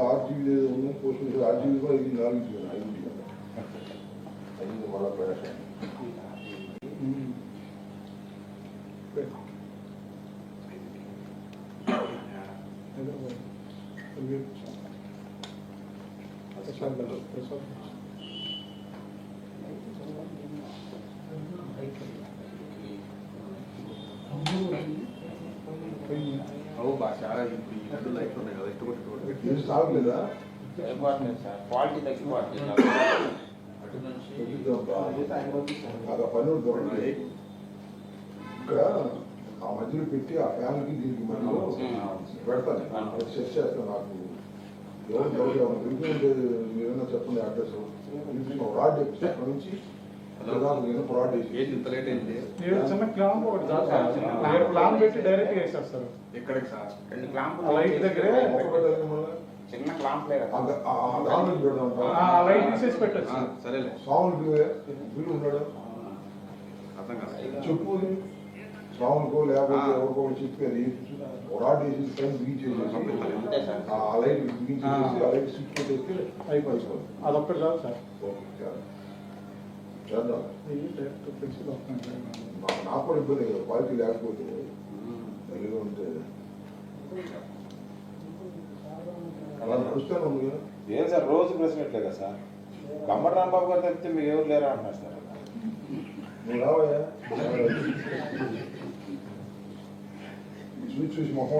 అనుకుంటే మళ్ళీ ఆర్టీవీ లేదు ఉంది పోస్ట్ లేదు ఆర్టీవీ కూడా ఇది నాలుగింటికి ఐదింటికి అయింది మళ్ళీ భాష ఇప్పుడు ఈ రెండు ఉన్నాయి కదా సార్. క్వాలిటీ పని దొరకలేదు. ఇక్కడ ఆ మధ్యలో పెట్టి ఆ ఫ్యాన్కి దీనికి మధ్యలో పెడతాను. సెట్ చేస్తాను నాకు. ఎవరు దొరికిందంటే మీరేమన్నా చెప్పండి అడ్రస్. రాడ్ తెప్పిస్తే అక్కడ నుంచి నేను ఏంటి ఇంత లేట్ అయింది? చిన్న క్లాంప్ ఒకటి సార్. క్లాంప్ పెట్టి డైరెక్ట్ వేసేస్తారు ఎక్కడికి సార్? రెండు లైట్ దగ్గరే చిన్న కదా. ఆ లైట్ తీసేసి పెట్టచ్చు. సరేలే. స్వాములు బిల్లు ఉన్నాడు. అర్థం కాదు చెప్పు స్వాములకో లేకపోతే ఎవరికో చెప్పి అది రాడ్ వేసి సార్. ఆ లైట్ ఆ. లైట్ స్విచ్ పెట్టేస్తే అయిపోతుంది అదొక్కటి చాలు సార్. ఓకే, చేద్దాం. నాకు కూడా ఇబ్బంది కదా. క్వాలిటీ లేకపోతే తెలియదు ఉంటే అలా నడుస్తాను కదా ఏం సార్ రోజు కదా సార్? కమ్మటి రాంబాబు గారు తప్పితే మీకు ఎవరు లేరా అంటున్నారు సార్? నువ్వు రావయ్యా. చూసి చూసి మొహం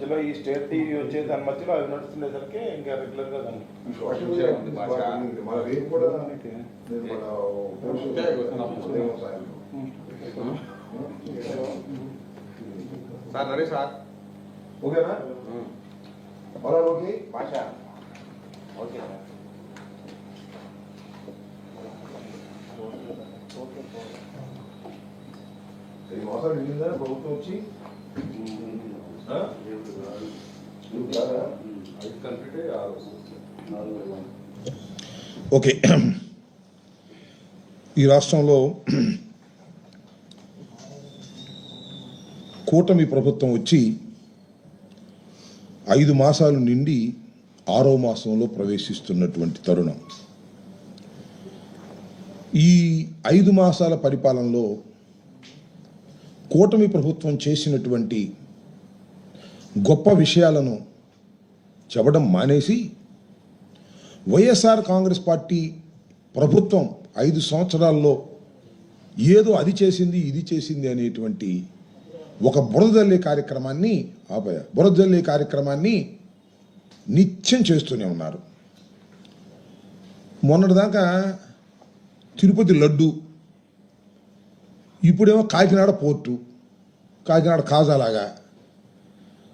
మధ్యలో ఈ స్టేట్ టీవీ వచ్చే దాని మధ్యలో అవి నడుస్తుండేసరికి ఇంకా రెగ్యులర్గా దాన్ని సోషల్ మీడియా ఉంది బాగా. మన రేపు కూడా నేను మన పోస్ట్ ఉదయం సాయంత్రం. సార్ నరే సార్ ఓకేనా మళ్ళా ఓకే భాష ఓకే సార్ ఐదు మాసాలు నిండిందా ప్రభుత్వం వచ్చి ఓకే. ఈ రాష్ట్రంలో కూటమి ప్రభుత్వం వచ్చి ఐదు మాసాలు నిండి ఆరో మాసంలో ప్రవేశిస్తున్నటువంటి తరుణం. ఈ ఐదు మాసాల పరిపాలనలో కూటమి ప్రభుత్వం చేసినటువంటి గొప్ప విషయాలను చెప్పడం మానేసి వైఎస్ఆర్ కాంగ్రెస్ పార్టీ ప్రభుత్వం ఐదు సంవత్సరాల్లో ఏదో అది చేసింది ఇది చేసింది అనేటువంటి ఒక బురదల్లే కార్యక్రమాన్ని ఆపయ బురదల్లే కార్యక్రమాన్ని నిత్యం చేస్తూనే ఉన్నారు. మొన్నటిదాకా తిరుపతి లడ్డు ఇప్పుడేమో కాకినాడ పోర్టు కాకినాడ కాజాలాగా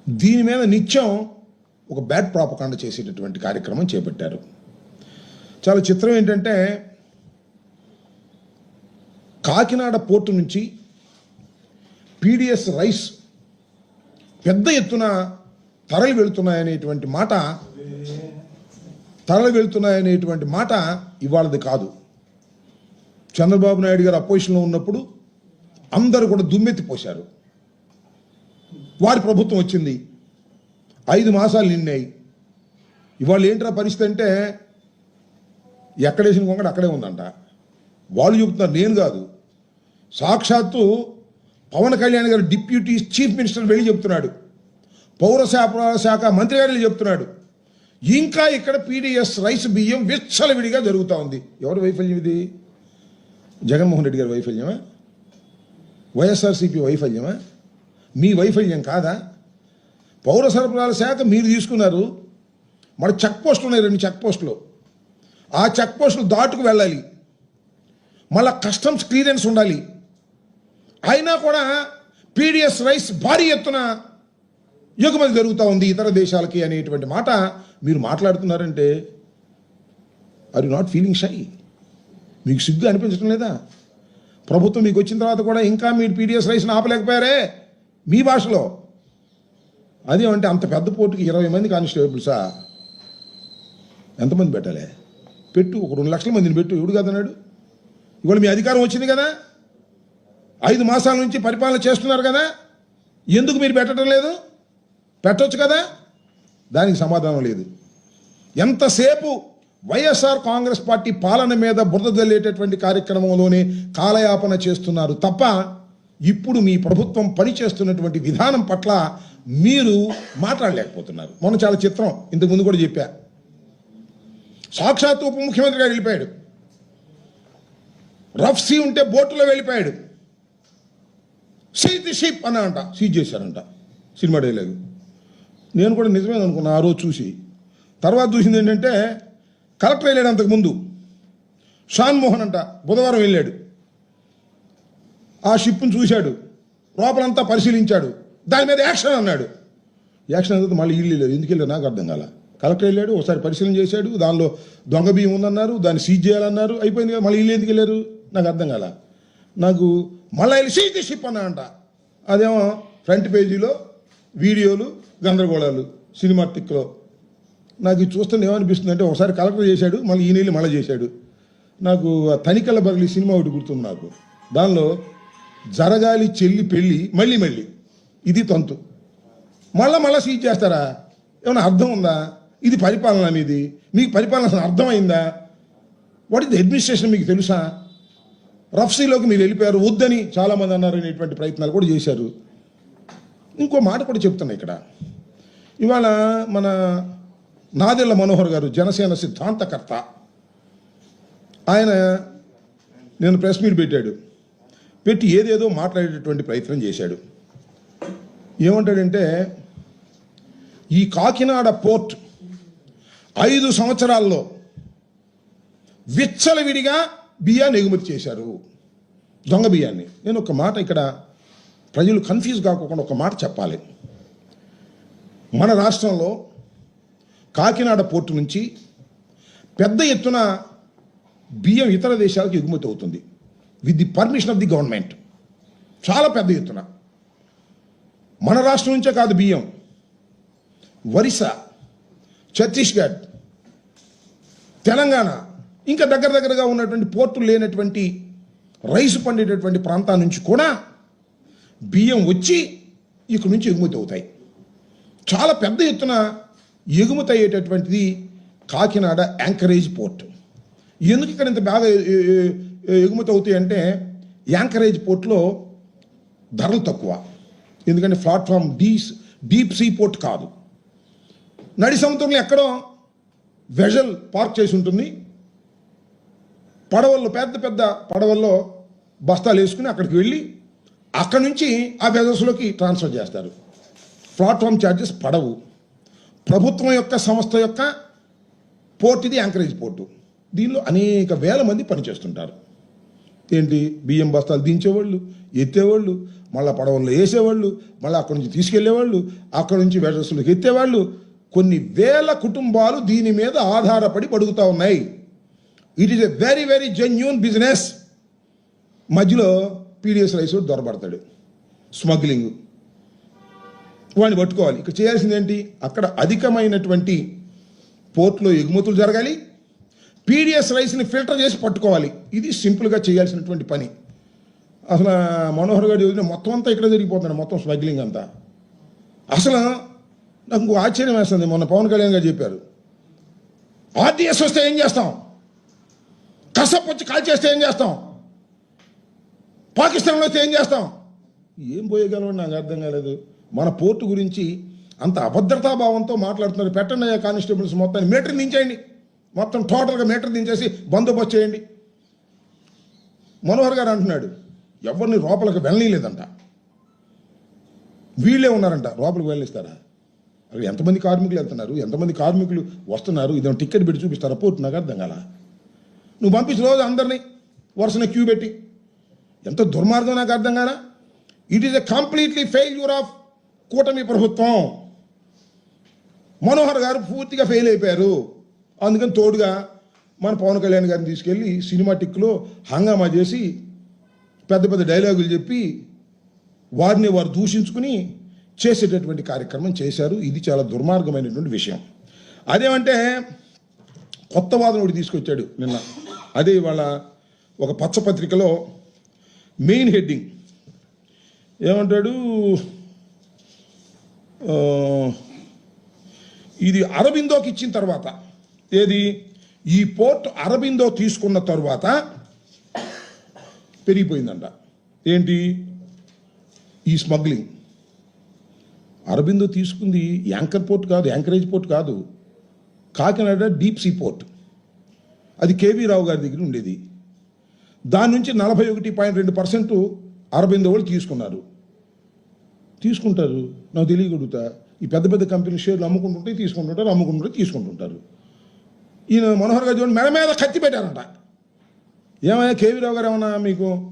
దీని మీద నిత్యం ఒక బ్యాడ్ ప్రాపకాండ చేసేటటువంటి కార్యక్రమం చేపట్టారు. చాలా చిత్రం ఏంటంటే కాకినాడ పోర్టు నుంచి పీడిఎస్ రైస్ పెద్ద ఎత్తున తరలి వెళుతున్నాయనేటువంటి మాట తరలి వెళుతున్నాయనేటువంటి మాట ఇవాళది కాదు. చంద్రబాబు నాయుడు గారు అపోజిషన్లో ఉన్నప్పుడు అందరూ కూడా దుమ్మెత్తిపోశారు వారి ప్రభుత్వం వచ్చింది. ఐదు మాసాలు నిన్నాయి ఇవాళ ఏంట్రా పరిస్థితి అంటే ఎక్కడేసిన కొంగడు అక్కడే ఉందంట. వాళ్ళు చెబుతున్నారు నేను కాదు. సాక్షాత్తు పవన్ కళ్యాణ్ గారు డిప్యూటీ చీఫ్ మినిస్టర్ వెళ్ళి చెప్తున్నాడు పౌర సరఫరాల శాఖ మంత్రి గారు వెళ్ళి చెప్తున్నాడు ఇంకా ఇక్కడ పీడిఎస్ రైస్ బియ్యం విచ్చలవిడిగా జరుగుతూ ఉంది. ఎవరి వైఫల్యం ఇది? జగన్మోహన్ రెడ్డి గారి వైఫల్యమా? వైఎస్ఆర్సీపీ వైఫల్యమా? మీ వైఫల్యం కాదా? పౌర సరఫరాల శాఖ మీరు తీసుకున్నారు. మన చెక్ పోస్టులు ఉన్నాయి రెండు చెక్ పోస్టులు ఆ చెక్ పోస్టులు దాటుకు వెళ్ళాలి. మళ్ళా కస్టమ్స్ క్లియరెన్స్ ఉండాలి. అయినా కూడా పీడిఎస్ రైస్ భారీ ఎత్తున ఎగుమతి జరుగుతూ ఉంది ఇతర దేశాలకి అనేటువంటి మాట మీరు మాట్లాడుతున్నారంటే are you not feeling shy మీకు సిగ్గు అనిపించడం లేదా? ప్రభుత్వం మీకు వచ్చిన తర్వాత కూడా ఇంకా మీరు పీడిఎస్ రైస్ని ఆపలేకపోయారే? మీ భాషలో. అదేమంటే అంత పెద్ద పోటీకి ఇరవై మంది కానిస్టేబుల్సా ఎంతమంది పెట్టాలి? పెట్టు ఒక రెండు లక్షల మందిని పెట్టు. ఎవడు కదన్నాడు ఇవాళ మీ అధికారం వచ్చింది కదా? ఐదు మాసాల నుంచి పరిపాలన చేస్తున్నారు కదా? ఎందుకు మీరు పెట్టడం లేదు? పెట్టవచ్చు కదా? దానికి సమాధానం లేదు. ఎంతసేపు వైఎస్ఆర్ కాంగ్రెస్ పార్టీ పాలన మీద బురద జల్లేటటువంటి కార్యక్రమంలోనే కాలయాపన చేస్తున్నారు తప్ప ఇప్పుడు మీ ప్రభుత్వం పనిచేస్తున్నటువంటి విధానం పట్ల మీరు మాట్లాడలేకపోతున్నారు. మొన్న చాలా చిత్రం ఇంతకుముందు కూడా చెప్పా. సాక్షాత్ ఉప ముఖ్యమంత్రి గారు వెళ్ళిపోయాడు. రఫ్ సీ ఉంటే బోటులో వెళ్ళిపోయాడు. సీట్ ది షిప్ అని అంట సీజ్ చేశారంట సినిమా డైలాగ్. నేను కూడా నిజమే అనుకున్నా ఆ రోజు చూసి. తర్వాత చూసింది ఏంటంటే కలెక్టర్ వెళ్ళాడు అంతకుముందు షాన్ మోహన్ అంట. బుధవారం వెళ్ళాడు. ఆ షిప్ను చూశాడు. లోపలంతా పరిశీలించాడు. దాని మీద యాక్షన్ అన్నాడు. యాక్షన్ అన్నది మళ్ళీ ఇల్లు లేదు. ఎందుకు వెళ్ళారు నాకు అర్థం కాల. కలెక్టర్ వెళ్ళాడు ఒకసారి పరిశీలన చేశాడు. దానిలో దొంగ బియ్యం ఉందన్నారు దాన్ని సీజ్ చేయాలన్నారు. అయిపోయింది కదా మళ్ళీ ఇల్లు ఎందుకు వెళ్ళారు? నాకు అర్థం కాల. నాకు మళ్ళీ వెళ్ళి సీజ్ ది షిప్ అన్నా అంట అదేమో ఫ్రంట్ పేజీలో వీడియోలు గందరగోళాలు సినిమా టిక్లో. నాకు ఇది చూస్తుంటే ఏమనిపిస్తుంది అంటే ఒకసారి కలెక్టర్ చేశాడు మళ్ళీ ఈ నీళ్ళు మళ్ళీ చేశాడు. నాకు ఆ తనికల బదిలీ సినిమా ఒకటి గుర్తుంది నాకు. దానిలో జరగాలి చెల్లి పెళ్ళి మళ్ళీ మళ్ళీ. ఇది తంతు. మళ్ళా మళ్ళీ సీజ్ చేస్తారా? ఏమైనా అర్థం ఉందా? ఇది పరిపాలన మీది. మీకు పరిపాలన అసలు అర్థమైందా? వాట్ ఇస్ ది అడ్మినిస్ట్రేషన్ మీకు తెలుసా? రఫ్సీలోకి మీరు వెళ్ళిపోయారు. వద్దని చాలామంది అన్నారు అనేటువంటి ప్రయత్నాలు కూడా చేశారు. ఇంకో మాట కూడా చెప్తున్నా ఇక్కడ. ఇవాళ మన నాదెళ్ళ మనోహర్ గారు జనసేన సిద్ధాంతకర్త. ఆయన నేను ప్రెస్ మీట్ పెట్టాడు. పెట్టి ఏదేదో మాట్లాడేటటువంటి ప్రయత్నం చేశాడు. ఏమంటాడంటే ఈ కాకినాడ పోర్ట్ ఐదు సంవత్సరాల్లో విచ్చలవిడిగా బియ్యాన్ని ఎగుమతి చేశారు. దొంగ బియ్యాన్ని. నేను ఒక మాట ఇక్కడ ప్రజలు కన్ఫ్యూజ్ కాకుండా ఒక మాట చెప్పాలి. మన రాష్ట్రంలో కాకినాడ పోర్టు నుంచి పెద్ద ఎత్తున బియ్యం ఇతర దేశాలకు ఎగుమతి అవుతుంది. With the permission of the government. చాలా పెద్ద ఎత్తున. మన రాష్ట్రం నుంచే కాదు బియ్యం. ఒరిస్సా ఛత్తీస్గఢ్ తెలంగాణ ఇంకా దగ్గర దగ్గరగా ఉన్నటువంటి పోర్టులు లేనటువంటి రైసు పండేటటువంటి ప్రాంతాల నుంచి కూడా బియ్యం వచ్చి ఇక్కడ నుంచి ఎగుమతి అవుతాయి. చాలా పెద్ద ఎత్తున ఎగుమతి అయ్యేటటువంటిది కాకినాడ యాంకరేజ్ పోర్ట్. ఎందుకు ఇక్కడ ఇంత బాగా ఎగుమతి అవుతాయి అంటే యాంకరేజ్ పోర్ట్లో ధరలు తక్కువ. ఎందుకంటే ప్లాట్ఫామ్ డీస్ డీప్ సీ పోర్ట్ కాదు. నడి సముద్రంలో ఎక్కడో వెజల్ పార్క్ చేసి ఉంటుంది. పడవల్లో పెద్ద పెద్ద పడవల్లో బస్తాలు వేసుకుని అక్కడికి వెళ్ళి అక్కడి నుంచి ఆ వెజల్స్లోకి ట్రాన్స్ఫర్ చేస్తారు. ప్లాట్ఫామ్ ఛార్జెస్ పడవు. ప్రభుత్వం యొక్క సంస్థ యొక్క పోర్ట్ ఇది యాంకరేజ్ పోర్టు. దీనిలో అనేక వేల మంది పనిచేస్తుంటారు. ఏంటి? బియ్యం బస్తాలు దించేవాళ్ళు ఎత్తేవాళ్ళు మళ్ళీ పడవల్లో వేసేవాళ్ళు మళ్ళీ అక్కడి నుంచి తీసుకెళ్ళేవాళ్ళు అక్కడి నుంచి వెడసులకు ఎత్తేవాళ్ళు. కొన్ని వేల కుటుంబాలు దీని మీద ఆధారపడి పడుగుతూ ఉన్నాయి. It is a very very genuine business మధ్యలో పీడిఎస్ రైస్ దొరబడతాడు. స్మగ్లింగ్ వాడిని పట్టుకోవాలి. ఇక్కడ చేయాల్సింది ఏంటి? అక్కడ అధికమైనటువంటి పోర్ట్లో ఎగుమతులు జరగాలి. పీడిఎస్ రైస్ని ఫిల్టర్ చేసి పట్టుకోవాలి. ఇది సింపుల్గా చేయాల్సినటువంటి పని. అసలు మనోహర్ గారు చదివిన మొత్తం అంతా ఇక్కడ జరిగిపోతుంది మొత్తం స్మగ్లింగ్ అంతా. అసలు నాకు ఇంకో ఆశ్చర్యం వేస్తుంది మొన్న పవన్ కళ్యాణ్ గారు చెప్పారు. ఆర్టీఎస్ వస్తే ఏం చేస్తాం? కసప్ వచ్చి కాల్ చేస్తే ఏం చేస్తాం? పాకిస్తాన్లో వస్తే ఏం చేస్తాం? ఏం పోయగలవని నాకు అర్థం కాలేదు. మన పోర్టు గురించి అంత అభద్రతా భావంతో మాట్లాడుతున్నారు. పెట్టండి అయ్యా కానిస్టేబుల్స్ మొత్తాన్ని. మీటర్ దించేయండి. మొత్తం టోటల్గా మీటర్ దించేసి బందోబస్తు చేయండి. మనోహర్ గారు అంటున్నాడు ఎవరిని లోపలికి వెళ్ళలేదంట వీళ్ళే ఉన్నారంట లోపలికి వెళ్ళిస్తారా అక్కడ ఎంతమంది కార్మికులు వెళ్తున్నారు? ఎంతమంది కార్మికులు వస్తున్నారు? ఇదేమో టికెట్ పెట్టి చూపిస్తారా? పోర్టు నాకు అర్థం కాల. నువ్వు పంపించి రోజు అందరినీ వరుసన క్యూ పెట్టి. ఎంత దుర్మార్గం నాకు అర్థం కానా it is a completely failure of కూటమి ప్రభుత్వం. మనోహర్ గారు పూర్తిగా ఫెయిల్ అయిపోయారు. అందుకని తోడుగా మన పవన్ కళ్యాణ్ గారిని తీసుకెళ్ళి సినిమాటిక్లో హంగామా చేసి పెద్ద పెద్ద డైలాగులు చెప్పి వారిని వారు దూషించుకుని చేసేటటువంటి కార్యక్రమం చేశారు. ఇది చాలా దుర్మార్గమైనటువంటి విషయం. అదేమంటే కొత్త వాదన ఒకటి తీసుకొచ్చాడు నిన్న. అదే ఇవాళ ఒక పచ్చపత్రికలో మెయిన్ హెడ్డింగ్. ఏమంటాడు? ఇది అరబిందోకి ఇచ్చిన తర్వాత ఏది ఈ పోర్ట్ అరబిందో తీసుకున్న తర్వాత పెరిగిపోయిందంట. ఏంటి? ఈ స్మగ్లింగ్. అరబిందో తీసుకుంది యాంకర్ పోర్ట్ కాదు యాంకరేజ్ పోర్ట్ కాదు. Kakinada deep sea port. అది కేవీ రావు గారి దగ్గర ఉండేది. దాని నుంచి నలభై ఒకటి పాయింట్ రెండు పర్సెంట్ అరబిందో వాళ్ళు తీసుకున్నారు. తీసుకుంటారు. నాకు తెలియగలుగుతా. ఈ పెద్ద పెద్ద కంపెనీ షేర్లు అమ్ముకుంటుంటే తీసుకుంటుంటారు అమ్ముకుంటుంటే తీసుకుంటుంటారు. ఈయన మనోహర్ గారు చూడండి మెడ మీద కత్తి పెట్టారంట. ఏమైనా కేవీరావు గారు ఏమన్నా మీకు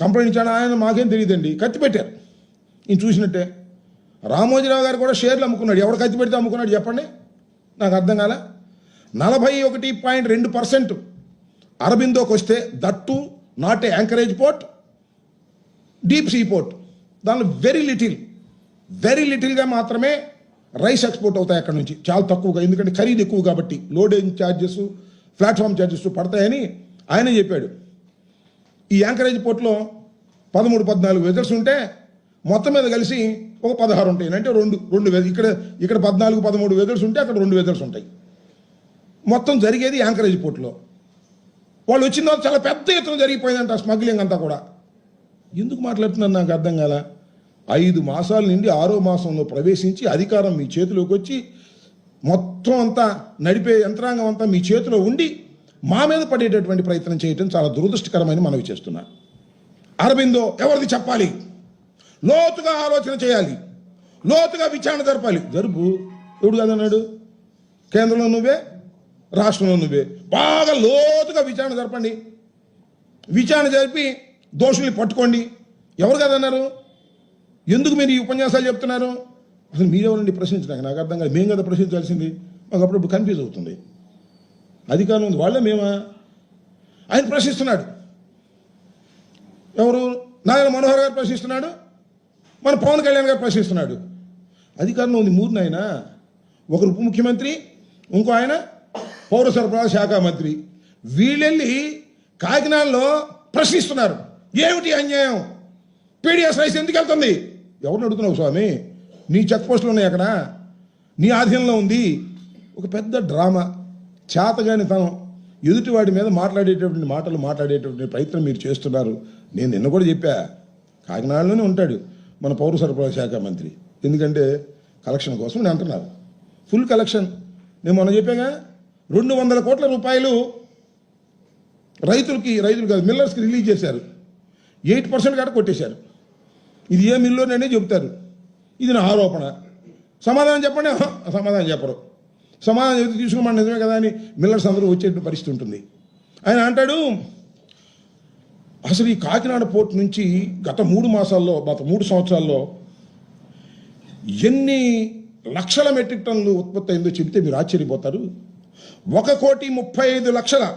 కంప్లైంట్ ఇచ్చాడు? ఆయన మాకేం తెలియదండి. కత్తి పెట్టారు. ఈయన చూసినట్టే. రామోజీరావు గారు కూడా షేర్లు అమ్ముకున్నాడు. ఎవడు కత్తి పెడితే అమ్ముకున్నాడు చెప్పండి? నాకు అర్థం కాల. నలభై ఒకటి పాయింట్ రెండు పర్సెంట్ అరబిందోకి వస్తే that not a anchorage port deep sea port. దానిలో వెరీ లిటిల్ వెరీ లిటిల్గా మాత్రమే రైస్ ఎక్స్పోర్ట్ అవుతాయి అక్కడ నుంచి. చాలా తక్కువగా ఎందుకంటే ఖరీదు ఎక్కువ కాబట్టి లోడింగ్ ఛార్జెస్ ప్లాట్ఫామ్ ఛార్జెస్ పడతాయని ఆయన చెప్పాడు. ఈ యాంకరేజ్ పోర్ట్లో పదమూడు పద్నాలుగు వెదర్స్ ఉంటే మొత్తం మీద కలిసి ఒక పదహారు ఉంటాయి. అంటే రెండు రెండు ఇక్కడ ఇక్కడ పద్నాలుగు పదమూడు వెదర్స్ ఉంటే అక్కడ రెండు వెదర్స్ ఉంటాయి. మొత్తం జరిగేది యాంకరేజ్ పోర్ట్లో. వాళ్ళు వచ్చిన తర్వాత చాలా పెద్ద ఎత్తున జరిగిపోయిందంట స్మగ్లింగ్ అంతా కూడా. ఎందుకు మాట్లాడుతున్నారు నాకు అర్థం కాలే? ఐదు మాసాల నుండి ఆరో మాసంలో ప్రవేశించి అధికారం మీ చేతిలోకి వచ్చి మొత్తం అంతా నడిపే యంత్రాంగం అంతా మీ చేతిలో ఉండి మా మీద పడేటటువంటి ప్రయత్నం చేయటం చాలా దురదృష్టకరమైన మనవి చేస్తున్నా. అరబిందో ఎవరిది చెప్పాలి? లోతుగా ఆలోచన చేయాలి. లోతుగా విచారణ జరపాలి. జరుపు. ఎవడు కాదన్నాడు కేంద్రంలో నువ్వే? రాష్ట్రంలో నువ్వే? బాగా లోతుగా విచారణ జరపండి. విచారణ జరిపి దోషుల్ని పట్టుకోండి. ఎవరు కదన్నారు ఎందుకు మీరు ఈ ఉపన్యాసాలు చెప్తున్నారు? అసలు మీరెవరండి ప్రశ్నించడానికి నాకు అర్థం కాదు మేము కదా ప్రశ్నించాల్సింది. మాకు అప్పుడప్పుడు కన్ఫ్యూజ్ అవుతుంది. అధికారం ఉంది. వాళ్ళే మేమా? ఆయన ప్రశ్నిస్తున్నాడు. ఎవరు? నారాయణ మనోహర్ గారు ప్రశ్నిస్తున్నాడు. మన పవన్ కళ్యాణ్ గారు ప్రశ్నిస్తున్నాడు. అధికారంలో ఉంది మూడు ఆయన ఒకరు ఉప ముఖ్యమంత్రి ఇంకో ఆయన పౌర సరఫరా శాఖ మంత్రి. వీళ్ళెళ్ళి కాకినాడలో ప్రశ్నిస్తున్నారు. ఏమిటి అన్యాయం? పీడిఎస్ రైస్ ఎందుకు వెళ్తుంది? ఎవరిని అడుగుతున్నావు స్వామి? నీ చెక్ పోస్టులు ఉన్నాయి అక్కడ. నీ ఆధీనంలో ఉంది. ఒక పెద్ద డ్రామా. చేతగాని తనం. ఎదుటివాడి మీద మాట్లాడేటటువంటి మాటలు మాట్లాడేటటువంటి ప్రయత్నం మీరు చేస్తున్నారు. నేను నిన్న కూడా చెప్పా. కాకినాడలోనే ఉంటాడు మన పౌర సరఫరా శాఖ మంత్రి. ఎందుకంటే కలెక్షన్ కోసం నేను అంటున్నారు ఫుల్ కలెక్షన్. నేను మొన్న చెప్పాగా రెండు వందల కోట్ల రూపాయలు రైతులకి రైతులు కాదు మిల్లర్స్కి రిలీజ్ చేశారు. ఎయిట్ పర్సెంట్ కాడ కొట్టేశారు. ఇది ఏ మిల్లోననే చెబుతారు. ఇది నా ఆరోపణ. సమాధానం చెప్పండి. సమాధానం చెప్పరు. సమాధానం చెబితే తీసుకుని నిజమే కదా అని మిల్లర్స్ అందరూ వచ్చేటువంటి పరిస్థితి ఉంటుంది. ఆయన అంటాడు అసలు ఈ కాకినాడ పోర్ట్ నుంచి గత మూడు మాసాల్లో గత మూడు సంవత్సరాల్లో ఎన్ని లక్షల మెట్రిక్ టన్నులు ఉత్పత్తి అయిందో చెబితే మీరు ఆశ్చర్యపోతారు. ఒక కోటి ముప్పై ఐదు లక్షల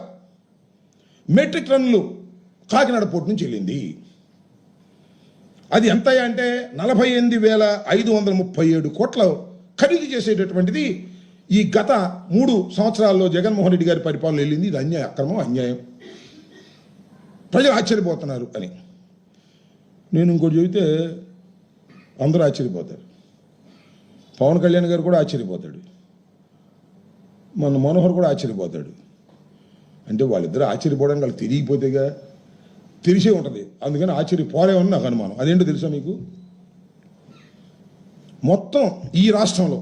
మెట్రిక్ టన్నులు కాకినాడ పోర్ట్ నుంచి వెళ్ళింది. అది ఎంత అంటే నలభై ఎనిమిది వేల ఐదు వందల ముప్పై ఏడు కోట్ల ఖరీదు చేసేటటువంటిది ఈ గత మూడు సంవత్సరాల్లో జగన్మోహన్ రెడ్డి గారి పరిపాలన వెళ్ళింది. ఇది అన్యాయ అక్రమం అన్యాయం. ప్రజలు ఆశ్చర్యపోతున్నారు అని. నేను ఇంకోటి చెబితే అందరూ ఆశ్చర్యపోతారు. పవన్ కళ్యాణ్ గారు కూడా ఆశ్చర్యపోతాడు. మన మనోహర్ కూడా ఆశ్చర్యపోతాడు. అంటే వాళ్ళిద్దరు ఆశ్చర్యపోవడం వాళ్ళు తిరిగిపోతేగా తెలిసే ఉంటుంది. అందుకని ఆశ్చర్యపోరేమని నాకు అనుమానం. అదేంటో తెలుసా మీకు? మొత్తం ఈ రాష్ట్రంలో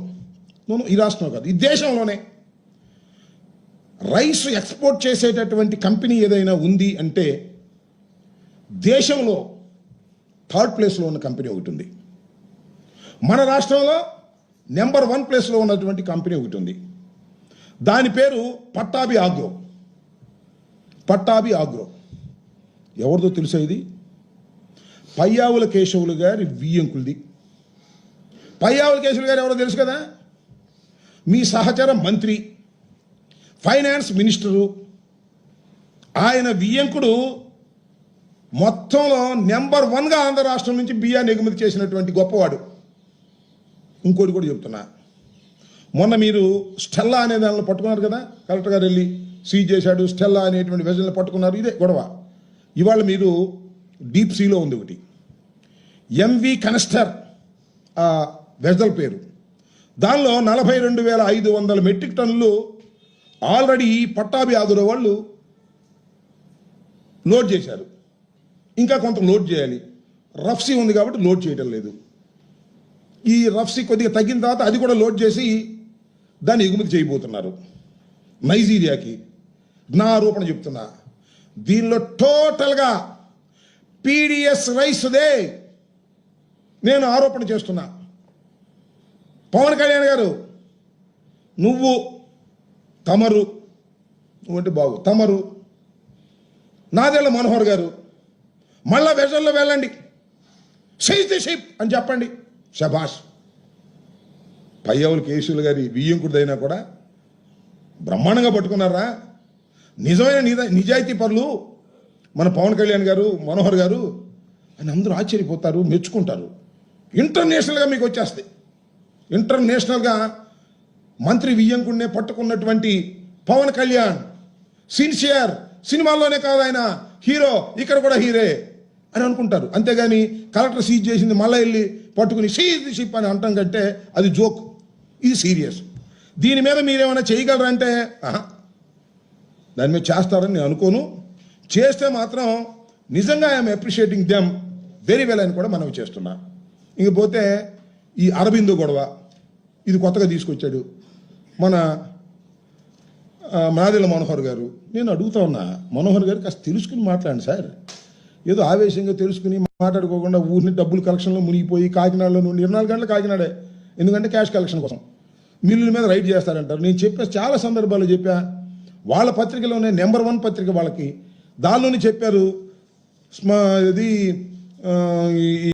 నువ్వు ఈ రాష్ట్రం కాదు ఈ దేశంలోనే రైస్ ఎక్స్పోర్ట్ చేసేటటువంటి కంపెనీ ఏదైనా ఉంది అంటే దేశంలో థర్డ్ ప్లేస్లో ఉన్న కంపెనీ ఒకటి ఉంది. మన రాష్ట్రంలో నెంబర్ వన్ ప్లేస్లో ఉన్నటువంటి కంపెనీ ఒకటి ఉంది. దాని పేరు పట్టాభి ఆగ్రో. పట్టాభి ఆగ్రో. ఎవరిదో తెలుసా ఇది? పయ్యావుల కేశవులు గారి వియ్యంకులది పయ్యావుల కేశవులు గారు ఎవరో తెలుసు కదా? మీ సహచర మంత్రి ఫైనాన్స్ మినిస్టరు. ఆయన వియ్యంకుడు మొత్తంలో నెంబర్ వన్గా ఆంధ్ర రాష్ట్రం నుంచి బియ్యాన్ని ఎగుమతి చేసినటువంటి గొప్పవాడు. ఇంకోటి కూడా చెప్తున్నా. మొన్న మీరు స్టెల్లా అనే దానిలో పట్టుకున్నారు కదా? కలెక్టర్ గారు వెళ్ళి సీజ్ చేశాడు స్టెల్లా అనేటువంటి వెజల్ని పట్టుకున్నారు. ఇదే గొడవ. ఇవాళ మీరు డీప్ సీలో ఉంది ఒకటి. ఎంవి కనస్టర్ ఆ వెజల్ పేరు. దానిలో నలభై రెండు వేల ఐదు వందల మెట్రిక్ టన్నులు ఆల్రెడీ పట్టాభి ఆదుర వాళ్ళు లోడ్ చేశారు. ఇంకా కొంత లోడ్ చేయాలి. రఫ్సీ ఉంది కాబట్టి లోడ్ చేయడం లేదు. ఈ రఫ్సీ కొద్దిగా తగ్గిన తర్వాత అది కూడా లోడ్ చేసి దాన్ని ఎగుమతి చేయబోతున్నారు. నైజీరియాకి. నా ఆరోపణ చెప్తున్నా. దీనిలో టోటల్గా పీడిఎస్ రైస్దే నేను ఆరోపణ చేస్తున్నా. పవన్ కళ్యాణ్ గారు నువ్వు తమరు నువ్వంటే బాగు తమరు నాదెళ్ళ మనోహర్ గారు మళ్ళా వెజల్లో వెళ్ళండి. సైజ్ ది షిప్ అని చెప్పండి. శభాష్ పయ్యవులు కేసులు గారి బియ్యంకుడిదైనా కూడా బ్రహ్మాండంగా పట్టుకున్నారా? నిజమైన నిజ నిజాయితీ పరులు మన పవన్ కళ్యాణ్ గారు మనోహర్ గారు అని అందరూ ఆశ్చర్యపోతారు మెచ్చుకుంటారు. ఇంటర్నేషనల్గా మీకు వచ్చేస్తాయి. ఇంటర్నేషనల్గా మంత్రి వియ్యంకుడినే పట్టుకున్నటువంటి పవన్ కళ్యాణ్ సిన్సియర్ సినిమాల్లోనే కాదు ఆయన హీరో ఇక్కడ కూడా హీరే అని అనుకుంటారు. అంతేగాని కలెక్టర్ సీజ్ చేసింది మళ్ళీ వెళ్ళి పట్టుకుని సీజ్ షిప్ అని అంటాం కంటే అది జోక్. ఇది సీరియస్. దీని మీద మీరేమైనా చేయగలరంటే ఆహా, దాని మీద చేస్తారని నేను అనుకోను. చేస్తే మాత్రం నిజంగా I'm appreciating them very well అని కూడా మనం చేస్తున్నా. ఇంకపోతే ఈ అరబిందు గొడవ ఇది కొత్తగా తీసుకొచ్చాడు. మన మాదిల మనోహర్ గారు. నేను అడుగుతా ఉన్నా మనోహర్ గారు కాస్త తెలుసుకుని మాట్లాడండి సార్. ఏదో ఆవేశంగా తెలుసుకుని మాట్లాడుకోకుండా ఊరిని డబ్బులు కలెక్షన్లో మునిగిపోయి కాకినాడలో నుండి ఇరవై నాలుగు గంటలు కాకినాడే. ఎందుకంటే క్యాష్ కలెక్షన్ కోసం. మిల్లుల మీద రైడ్ చేస్తారంటారు. నేను చెప్పే చాలా సందర్భాల్లో చెప్పా వాళ్ళ పత్రికలోనే నెంబర్ వన్ పత్రిక వాళ్ళకి. దానిలోనే చెప్పారు స్మా ఇది ఈ